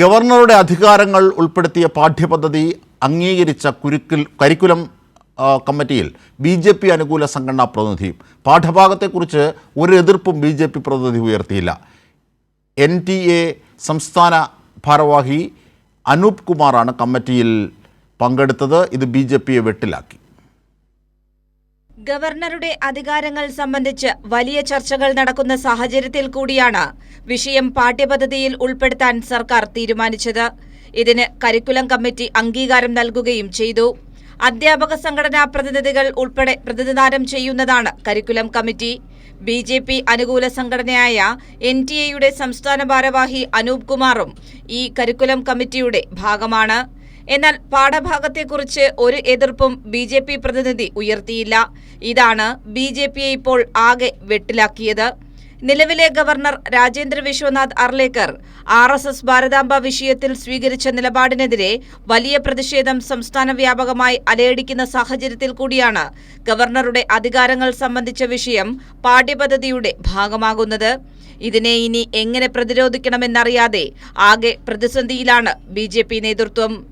ഗവർണറുടെ അധികാരങ്ങൾ ഉൾപ്പെടുത്തിയ പാഠ്യപദ്ധതി അംഗീകരിച്ച കുരുക്കിൽ കരിക്കുലം കമ്മിറ്റിയിൽ ബി ജെ പി അനുകൂല സംഘടനാ പ്രതിനിധിയും. പാഠഭാഗത്തെക്കുറിച്ച് ഒരു എതിർപ്പും ബി ജെ പി പ്രതിനിധി ഉയർത്തിയില്ല. എൻ ടി എ സംസ്ഥാന ഭാരവാഹി അനൂപ് കുമാറാണ് കമ്മിറ്റിയിൽ പങ്കെടുത്തത്. ഇത് ബി ജെ പിയെ വെട്ടിലാക്കി. ഗവർണറുടെ അധികാരങ്ങൾ സംബന്ധിച്ച് വലിയ ചർച്ചകൾ നടക്കുന്ന സാഹചര്യത്തിൽ കൂടിയാണ് വിഷയം പാഠ്യപദ്ധതിയിൽ ഉൾപ്പെടുത്താൻ സർക്കാർ തീരുമാനിച്ചത്. ഇതിന് കരിക്കുലം കമ്മിറ്റി അംഗീകാരം നൽകുകയും ചെയ്തു. അധ്യാപക സംഘടനാ പ്രതിനിധികൾ ഉൾപ്പെടെ പ്രതിനിധാനം ചെയ്യുന്നതാണ് curriculum committee. B J P അനുകൂല സംഘടനയായ എൻ ടി എയുടെ സംസ്ഥാന ഭാരവാഹി അനൂപ് കുമാറും ഈ കരിക്കുലം കമ്മിറ്റിയുടെ ഭാഗമാണ്. എന്നാൽ പാഠഭാഗത്തെക്കുറിച്ച് ഒരു എതിർപ്പും ബി ജെ പി പ്രതിനിധി ഉയർത്തിയില്ല. ഇതാണ് ബി ജെ പിയെ ഇപ്പോൾ ആകെ വെട്ടിലാക്കിയത്. നിലവിലെ governor Rajendra Vishwanath Arlekar R S S Bharatamba വിഷയത്തിൽ സ്വീകരിച്ച നിലപാടിനെതിരെ വലിയ പ്രതിഷേധം സംസ്ഥാന വ്യാപകമായി അലയടിക്കുന്ന സാഹചര്യത്തിൽ കൂടിയാണ് ഗവർണറുടെ അധികാരങ്ങൾ സംബന്ധിച്ച വിഷയം പാഠ്യപദ്ധതിയുടെ ഭാഗമാകുന്നത്. ഇതിനെ ഇനി എങ്ങനെ പ്രതിരോധിക്കണമെന്നറിയാതെ ആകെ പ്രതിസന്ധിയിലാണ് ബി നേതൃത്വം.